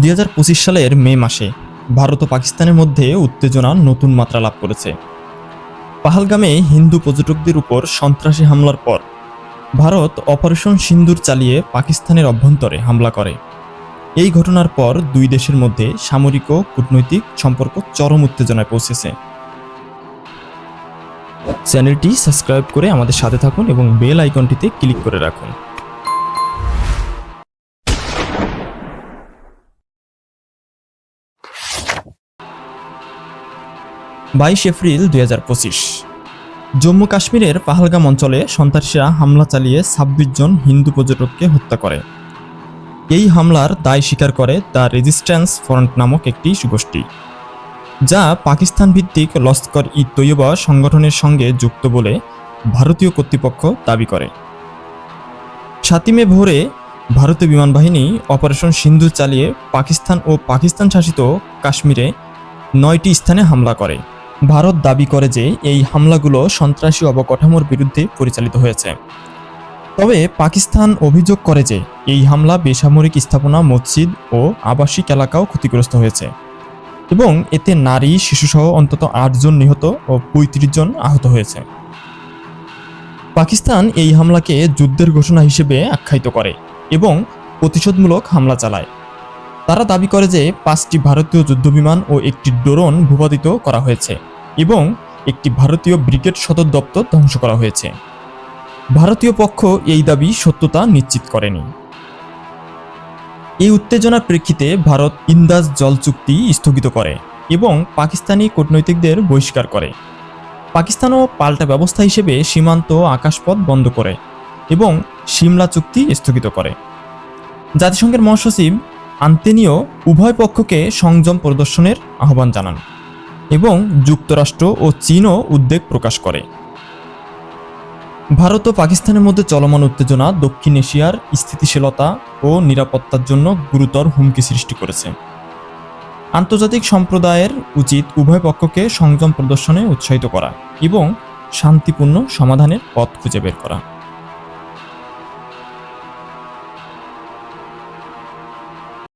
দুই হাজার পঁচিশ সালের মে মাসে ভারত ও পাকিস্তানের মধ্যে উত্তেজনা নতুন মাত্রা লাভ করেছে। পাহালগামে হিন্দু পর্যটকদের উপর সন্ত্রাসী হামলার পর ভারত অপারেশন সিন্দুর চালিয়ে পাকিস্তানের অভ্যন্তরে হামলা করে। এই ঘটনার পর দুই দেশের মধ্যে সামরিক ও কূটনৈতিক সম্পর্ক চরম উত্তেজনায় পৌঁছেছে। চ্যানেলটি সাবস্ক্রাইব করে আমাদের সাথে থাকুন এবং বেল আইকনটিতে ক্লিক করে রাখুন। বাইশ এপ্রিল দুই হাজার পঁচিশ। জম্মু কাশ্মীরের পাহালগাম অঞ্চলে সন্ত্রাসীরা হামলা চালিয়ে ছাব্বিশ জন হিন্দু পর্যটককে হত্যা করে। এই হামলার দায় স্বীকার করে দ্য রেজিস্ট্যান্স ফ্রন্ট নামক একটি গোষ্ঠী যা পাকিস্তান ভিত্তিক লস্কর ই তৈয়বা সংগঠনের সঙ্গে যুক্ত বলে ভারতীয় কর্তৃপক্ষ দাবি করে। সাতিমে ভোরে ভারতীয় বিমান বাহিনী অপারেশন সিন্ধু চালিয়ে পাকিস্তান ও পাকিস্তান শাসিত কাশ্মীরে নয়টি স্থানে হামলা করে। ভারত দাবি করে যে এই হামলাগুলো সন্ত্রাসী অবকাঠামোর বিরুদ্ধে পরিচালিত হয়েছে। তবে পাকিস্তান অভিযোগ করে যে এই হামলা বেসামরিক স্থাপনা, মসজিদ ও আবাসিক এলাকাও ক্ষতিগ্রস্ত হয়েছে এবং এতে নারী, শিশুসহ অন্তত আটজন নিহত ও পঁয়ত্রিশ জন আহত হয়েছে। পাকিস্তান এই হামলাকে যুদ্ধের ঘোষণা হিসেবে আখ্যায়িত করে এবং প্রতিশোধমূলক হামলা চালায়। তারা দাবি করে যে পাঁচটি ভারতীয় যুদ্ধবিমান ও একটি ড্রোন ভূপাতিত করা হয়েছে। এবং একটি ভারতীয় ব্রিগেড সদর দপ্তর ধ্বংস করা হয়েছে। ভারতীয় পক্ষ এই দাবি সত্যতা নিশ্চিত করেনি। এই উত্তেজনার প্রেক্ষিতে ভারত ইন্দাজ জল চুক্তি স্থগিত করে এবং পাকিস্তানি কূটনৈতিকদের বহিষ্কার করে। পাকিস্তানও পাল্টা ব্যবস্থা হিসেবে সীমান্ত আকাশপথ বন্ধ করে এবং সিমলা চুক্তি স্থগিত করে। জাতিসংঘের মহাসচিব আন্তেনিও উভয় পক্ষকে সংযম প্রদর্শনের আহ্বান জানান। এবং যুক্তরাষ্ট্র ও চীনও উদ্বেগ প্রকাশ করে। ভারত ও পাকিস্তানের মধ্যে চলমান উত্তেজনা দক্ষিণ এশিয়ার স্থিতিশীলতা ও নিরাপত্তার জন্য গুরুতর হুমকি সৃষ্টি করেছে। আন্তর্জাতিক সম্প্রদায়ের উচিত উভয় পক্ষকে সংযম প্রদর্শনে উৎসাহিত করা এবং শান্তিপূর্ণ সমাধানের পথ খুঁজে বের করা।